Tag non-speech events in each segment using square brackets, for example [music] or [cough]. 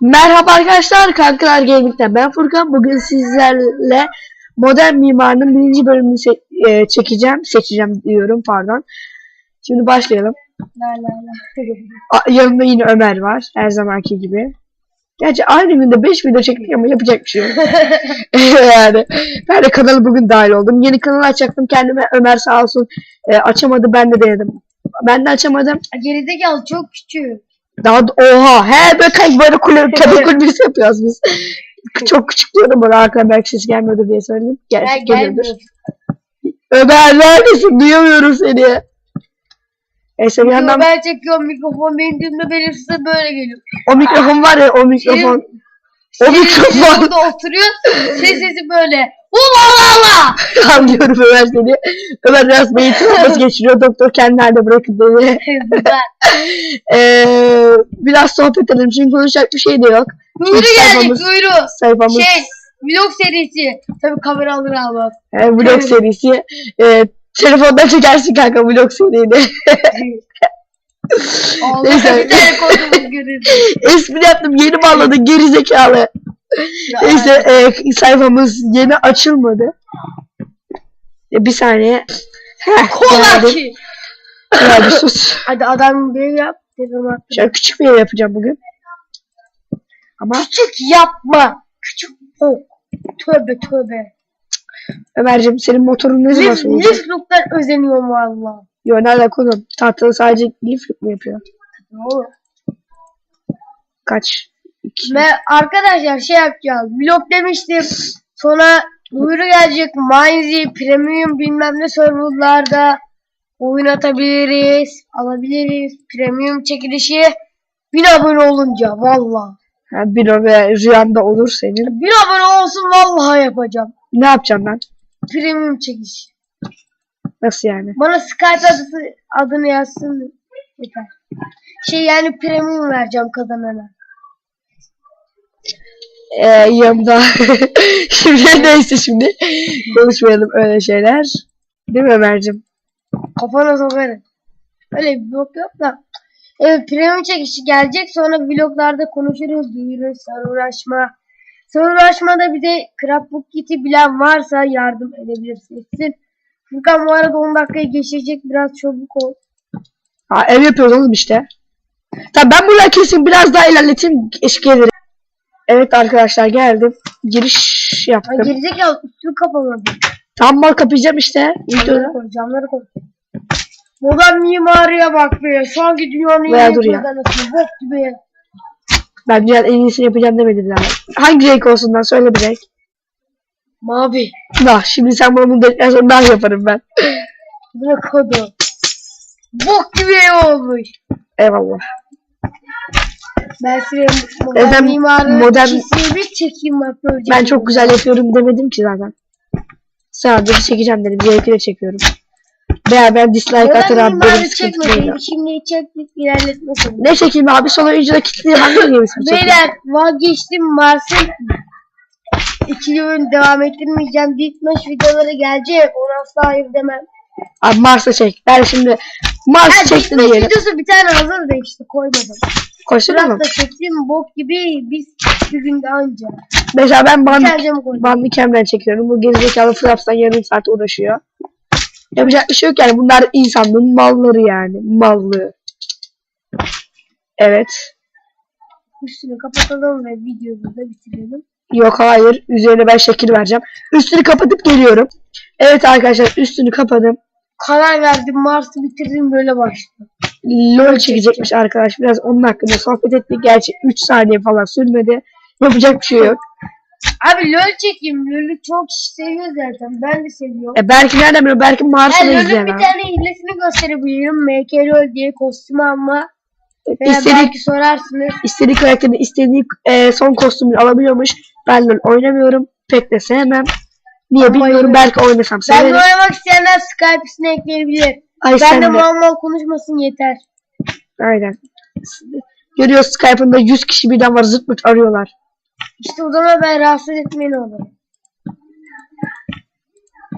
Merhaba arkadaşlar, Kankalar Gaming'den ben Furkan. Bugün sizlerle modern mimarının birinci bölümünü e, çekeceğim, seçeceğim diyorum pardon. Şimdi başlayalım. La la la. A- yanımda yine Ömer var, her zamanki gibi. Gerçi aynı günde 5 video çektik ama yapacak bir şey yok. [laughs] yani ben de kanala bugün dahil oldum. Yeni kanal açacaktım kendime. Ömer sağ olsun e, açamadı, ben de denedim. Ben de açamadım. Gerizekalı çok küçük. Daha da- oha he böyle böyle kule tabii kulübesi yapıyoruz biz. [laughs] Çok küçük diyordum bana arkadan belki ses gelmiyordur diye söyledim. Ya Gerçek geliyordur. gelmiyor. Ömer neredesin? Duyamıyorum seni. Neyse bir yandan ben çekiyorum mikrofon benim düğümde belirsiz böyle geliyor. o mikrofon var ya o mikrofon. O mikrofon. burada oturuyor. Ses sesi böyle. Ula la la. Anlıyorum Ömer seni. Ömer biraz beyin travması [laughs] geçiriyor. Doktor kendi halde bırakın. [laughs] Güzel. [laughs] Ee, biraz sohbet edelim çünkü konuşacak bir şey de yok. İlk gelecek sayfamız- kuyruğu. Sayfamız Şey vlog serisi. Tabii kamera alır almaz. e, vlog serisi. E, telefondan çekersin kanka vlog. Allah Neyse. bir. Espri yaptım yeni bağladın geri zekalı. Neyse e, sayfamız yeni açılmadı. E, bir saniye. Heh, Kola ki. Geldi sus. Hadi adam bir yap. Şöyle küçük bir yer yapacağım bugün. Ama Küçük yapma. Küçük bok. Tövbe tövbe. Ömerciğim senin motorun ne zaman soğuyacak? lifluktan özeniyorum valla. Yo nerede konu? Tahtalı sadece lif mu yapıyor? Doğru. Kaç? İki. Ve arkadaşlar şey yapacağız. Vlog demiştim. Sonra duyuru gelecek. Minzy, Premium bilmem ne serverlarda oyun atabiliriz. Alabiliriz. Premium çekilişi 1000 abone olunca valla. Bir o ve rüyanda olur senin. 1000 abone olsun vallahi yapacağım. Ne yapacağım ben? Premium çekilişi. Nasıl yani? Bana Skype adı, adını yazsın. Yeter. Şey yani premium vereceğim kazanana. Ee, yanımda. [laughs] şimdi neyse şimdi. Konuşmayalım öyle şeyler. Değil mi Ömerciğim? Kafana sokarım. Öyle bir blok yok da. Evet premium çekişi gelecek. Sonra vloglarda konuşuruz. Duyuruz. Sarı uğraşma. Sarı uğraşmada bir de Crapbook Kit'i bilen varsa yardım edebilirsiniz. Furkan bu arada 10 dakikayı geçecek. Biraz çabuk ol. Ha, ev yapıyoruz oğlum işte. Tamam ben buradan kesin biraz daha ilerleteyim. Eşlik ederim. Evet arkadaşlar geldim. Giriş Ha, yaptım. gerizekalı üstü kapamadı. Tam mal kapayacağım işte. Camları koy. Camları koy. Modern mimariye bak be. Sanki dünyanın en iyi ya. kazanısı. Bok gibi. Ben dünyanın en iyisini yapacağım demedim daha. Hangi renk olsun lan söyle bir renk. Mavi. Nah şimdi sen bunu dedikten sonra nah yaparım ben. Bu ne kodu? Bok gibi ev olmuş. Eyvallah. Ben size modern mimarı modern- bir çekeyim bak. Ben çok güzel yapıyorum demedim ki zaten. Sadece çekeceğim dedim. Zevkle çekiyorum. Veya ben dislike Modern atar abi. mimarı çekmedim. Şimdi çektik ilerletme sonu. Ne çekeyim abi? Son oyuncuda kilitli hangi gemisi çekeyim? Beyler vazgeçtim Mars'ın iki bölüm devam ettirmeyeceğim. Ditmaş videoları gelecek. Ona asla hayır demem. Abi Mars'a çek. Ben şimdi Mars çektim Ditmaş diyelim. videosu bir tane hazır da işte koymadım. Koşsana mı? Biraz da çektim bok gibi biz bir günde anca. Mesela ben Band Bence mi koydum? Bandicam'den çekiyorum. Bu gerizekalı Fraps'tan yarım saat uğraşıyor. Yapacak bir şey yok yani. Bunlar insanlığın malları yani. Mallığı. Evet. Üstünü kapatalım ve videoyu da bitirelim. Yok hayır. Üzerine ben şekil vereceğim. Üstünü kapatıp geliyorum. Evet arkadaşlar üstünü kapadım. Karar verdim Mars'ı bitirdim böyle başladım. LOL çekecekmiş arkadaş. Biraz onun hakkında sohbet ettik. Gerçi 3 saniye falan sürmedi. Yapacak bir şey yok. Abi LOL çekeyim. LOL'ü çok kişi seviyor zaten. Ben de seviyorum. E belki nereden biliyor? Belki Mars'ı da LOL'ün bir abi. tane hilesini gösterebilirim. MK LOL diye kostüm alma. Veya İstediği, belki sorarsınız. istediği karakterin istediği e, son kostümünü alabiliyormuş. Ben LOL oynamıyorum. Pek de sevmem. Niye Ama bilmiyorum. oynuyorum. Belki oynasam Ben severim. oynamak isteyenler Skype'sine ekleyebilir. Ay Ben sen de de. mal mal konuşmasın yeter. Aynen. Görüyoruz Skype'ında 100 kişi birden var zırt pırt arıyorlar. İşte o zaman ben rahatsız etmeyin olur.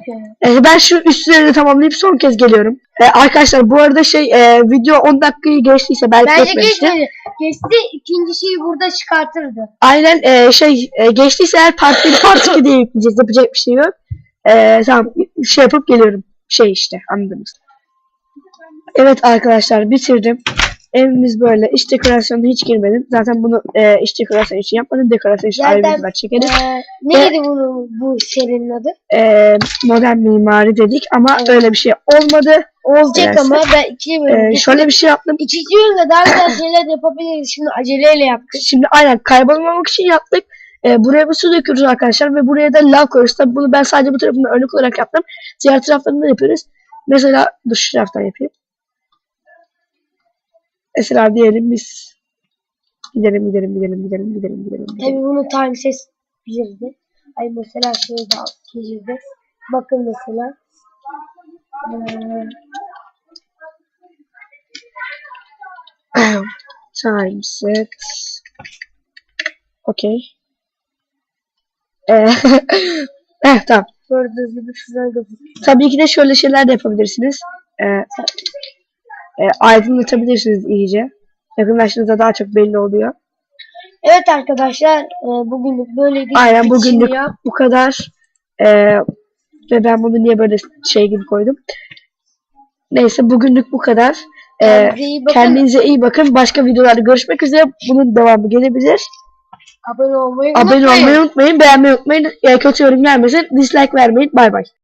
Ya. E, ben şu üstleri tamamlayıp son kez geliyorum. E, arkadaşlar bu arada şey e, video 10 dakikayı geçtiyse belki Bence geçmemişti. geçmedi. Geçti ikinci şeyi burada çıkartırdı. Aynen e, şey e, geçtiyse eğer part 1 part 2 diye yükleyeceğiz. Yapacak bir şey yok. E, tamam şey yapıp geliyorum. Şey işte anladınız. Evet arkadaşlar bitirdim. Evimiz böyle. İç dekorasyonuna hiç girmedim. Zaten bunu e, iç dekorasyon için yapmadım. Dekorasyon için ayrı Zaten- videolar çekeriz. Ee, neydi bu, bu serinin adı? E, modern mimari dedik ama Evet. öyle bir şey olmadı. Olacak Evet. ama ben iki bölüm. E, şöyle bir şey yaptım. İkinci bölümde daha güzel şeyler yapabiliriz. Şimdi aceleyle yaptık. Şimdi aynen kaybolmamak için yaptık. Ee, buraya bir su döküyoruz arkadaşlar ve buraya da lav koyuyoruz. Tabii bunu ben sadece bu tarafını örnek olarak yaptım. Diğer taraflarını da yapıyoruz. Mesela dur şu taraftan yapayım. Mesela diyelim biz gidelim gidelim gidelim gidelim gidelim gidelim. gidelim. Tabii bunu time ses girdi. Ay mesela şunu da girdi. Bakın mesela. Ee, [clears throat] Time set. Okey. Ee, [laughs] eh, tamam. gördüğünüz gibi gözüküyor. Tabii ki de şöyle şeyler de yapabilirsiniz. Ee, e, aydınlatabilirsiniz iyice. Yakınlaştığınızda daha çok belli oluyor. Evet arkadaşlar e, bugünlük böyleydi. Aynen bugünlük bu kadar. Ee, ve ben bunu niye böyle şey gibi koydum. Neyse bugünlük bu kadar. Kendinize iyi bakın. kendinize iyi bakın. Başka videolarda görüşmek üzere. Bunun devamı gelebilir. Abone olmayı Abone unutmayın. olmayı unutmayın. Beğenmeyi unutmayın. Ee, kötü yorum gelmesin. Dislike vermeyin. Bay bay.